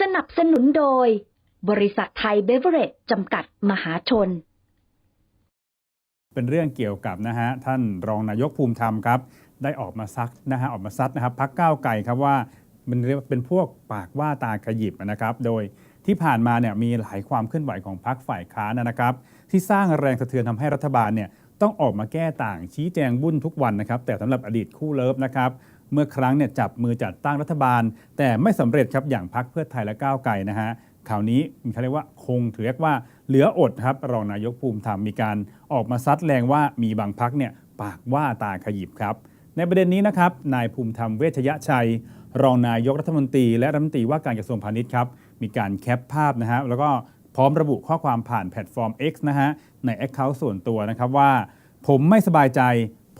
สนับสนุนโดย บริษัทไทยเบเวอร์เรจจำกัดมหาชน เป็นเรื่องเกี่ยวกับนะฮะท่านรองนายกภูมิธรรมครับ ได้ออกมาซักนะฮะออกมาซัดนะครับพักก้าวไกลครับว่ามันเรียกว่าเป็นพวกปากว่าตาขยิบนะครับ โดยที่ผ่านมาเนี่ยมีหลายความเคลื่อนไหวของพักฝ่ายค้านนะครับ ที่สร้างแรงสะเทือนทำให้รัฐบาลเนี่ยต้องออกมาแก้ต่างชี้แจงบุ้นทุกวันนะครับ แต่สำหรับอดีตคู่เลิฟนะครับ เมื่อครั้งเนี่ยจับมือจัดตั้งรัฐบาล แต่ไม่สำเร็จครับอย่างพักเพื่อไทยและก้าวไกลนะฮะคราวนี้เขาเรียกว่าคงถือเรียกว่าเหลืออดครับรองนายกภูมิธรรมมีการออกมาซัดแรงว่ามีบางพักเนี่ยปากว่าตาขยิบครับ ในประเด็นนี้นะครับนายภูมิธรรมเวชยชัย รองนายกรัฐมนตรี และรัฐมนตรีว่าการกระทรวงพาณิชย์ครับมีการแคปภาพนะฮะแล้วก็พร้อมระบุข้อความผ่านแพลตฟอร์ม X นะฮะใน Account ส่วนตัวนะครับว่า ผมไม่สบายใจ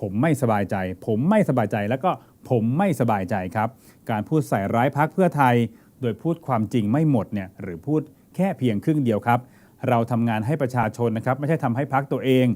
ผมไม่สบายใจ ผมไม่สบายใจแล้วก็ผมไม่สบายใจครับ การพูดใส่ร้ายพักเพื่อไทย โดยพูดความจริงไม่หมดเนี่ยหรือพูดแค่เพียงครึ่งเดียวครับ เราทำงานให้ประชาชนนะครับ ไม่ใช่ทำให้พักตัวเอง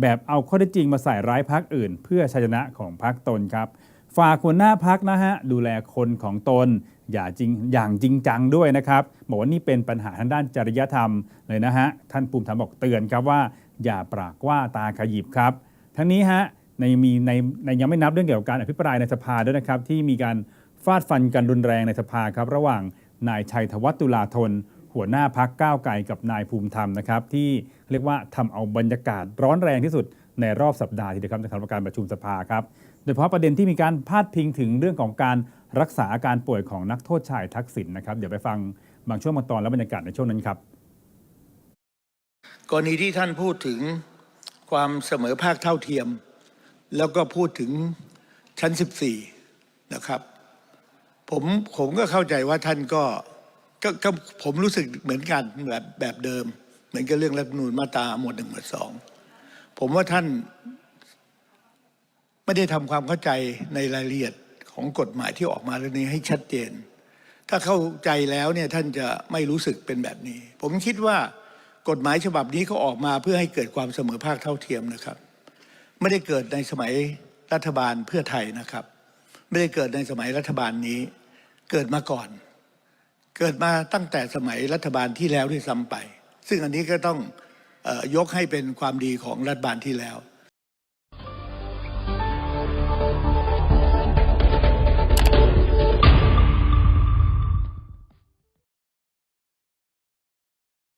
แบบเอาข้อเท็จจริงมาใส่ร้ายพักอื่น เพื่อชัยชนะของพักตนครับฝากหัวหน้าพักนะฮะดูแลคนของตน อย่าจริงอย่างจริงจังด้วยนะครับบอกว่านี่เป็นปัญหาทางด้านจริยธรรมเลยนะฮะท่านภูมิธรรมบอกเตือนครับว่า อย่าปรากว่าตาขยิบครับ ทั้งนี้ฮะ ในมีในในยังไม่นับเรื่องเกี่ยวกับการอภิปรายในสภาด้วยนะครับ ที่มีการฟาดฟันกันรุนแรงในสภาครับ ระหว่างนายชัยธวัฒน์ตุลาธน หัวหน้าพักก้าวไกลกับนายภูมิธรรมนะครับ ที่เรียกว่าทำเอาบรรยากาศร้อนแรงที่สุดในรอบสัปดาห์ทีเดียวครับในสำหรับการประชุมสภาครับโดยเฉพาะประเด็นที่มีการพาดพิงถึงเรื่องของการรักษาอาการป่วยของนักโทษชายทักษิณนะครับ เดี๋ยวไปฟังบางช่วงบางตอนและบรรยากาศในช่วงนั้นครับกรณีที่ท่านพูดถึงความเสมอภาคเท่าเทียม แล้วก็พูดถึงชั้น 14 นะครับ ผมผมก็เข้าใจว่าท่านก็ก็ก็ผมรู้สึกเหมือนกันแบบแบบเดิม เหมือนกับเรื่องรัฐธรรมนูญมาตราหมวดหนึ่งหมวดสองผมว่าท่านไม่ได้ทำความเข้าใจในรายละเอียดของกฎหมายที่ออกมาเรื่องนี้ให้ชัดเจน ถ้าเข้าใจแล้วเนี่ยท่านจะไม่รู้สึกเป็นแบบนี้ ผมคิดว่ากฎหมายฉบับนี้เขาออกมาเพื่อให้เกิดความเสมอภาคเท่าเทียมนะครับ ไม่ได้เกิดในสมัยรัฐบาลเพื่อไทยนะครับ ไม่ได้เกิดในสมัยรัฐบาลนี้ เกิดมาก่อน เกิดมาตั้งแต่สมัยรัฐบาลที่แล้วที่ซ้ำไป ซึ่งอันนี้ก็ต้องออยกให้เป็นความดีของรัฐบาลที่แล้ว